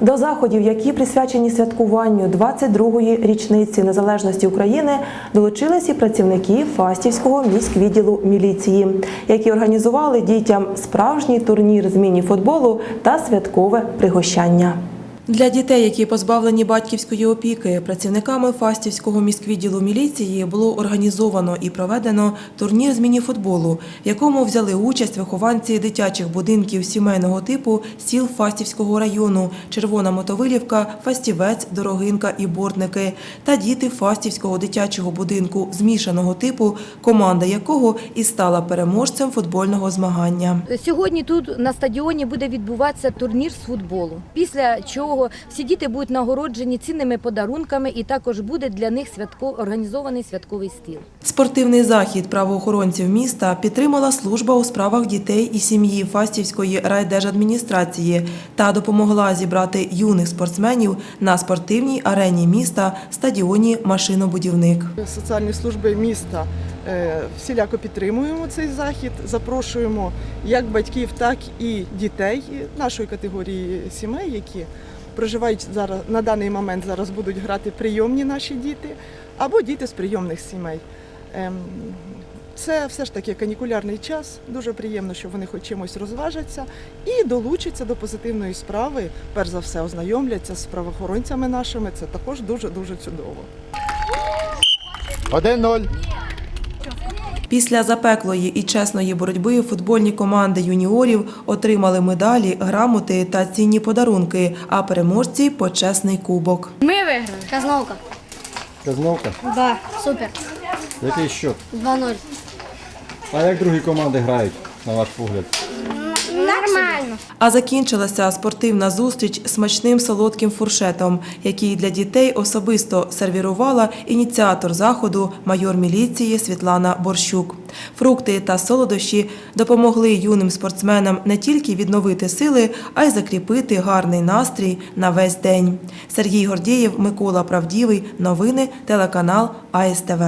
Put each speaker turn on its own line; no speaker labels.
До заходів, які присвячені святкуванню 22-ї річниці незалежності України, долучились і працівники Фастівського міськвідділу міліції, які організували дітям справжній турнір з міні-футболу та святкове пригощання. Для дітей, які позбавлені батьківської опіки, працівниками Фастівського міськвідділу міліції було організовано і проведено турнір з міні-футболу, в якому взяли участь вихованці дитячих будинків сімейного типу сіл Фастівського району, Червона Мотовилівка, Фастівець, Дорогинка і Бортники та діти Фастівського дитячого будинку змішаного типу, команда якого і стала переможцем футбольного змагання.
Сьогодні тут на стадіоні буде відбуватися турнір з футболу. Після чого всі діти будуть нагороджені цінними подарунками, і також буде для них святко організований святковий стіл.
Спортивний захід правоохоронців міста підтримала служба у справах дітей і сім'ї Фастівської райдержадміністрації та допомогла зібрати юних спортсменів на спортивній арені міста стадіоні Машинобудівник.
Соціальні служби міста е, всіляко підтримуємо цей захід. Запрошуємо як батьків, так і дітей нашої категорії сімей, які проживають зараз на даний момент. Зараз будуть грати прийомні наші діти або діти з прийомних сімей. Ем, Це все ж таки канікулярний час. Дуже приємно, що вони хоч чимось розважаться і долучаться до позитивної справи. Перш за все, ознайомляться з правоохоронцями нашими. Це також дуже дуже чудово.
1-0.
Після запеклої і чесної боротьби футбольні команди юніорів отримали медалі, грамоти та цінні подарунки, а переможці почесний кубок.
Ми виграли.
Казновка.
Казновка.
Да. Супер.
Який що?
2-0.
А як другі команди грають, на ваш погляд?
Нормально.
А закінчилася спортивна зустріч смачним солодким фуршетом, який для дітей особисто сервірувала ініціатор заходу, майор міліції Світлана Борщук. Фрукти та солодощі допомогли юним спортсменам не тільки відновити сили, а й закріпити гарний настрій на весь день. Сергій Гордієв, Микола Правдівий. Новини телеканал АСТВ.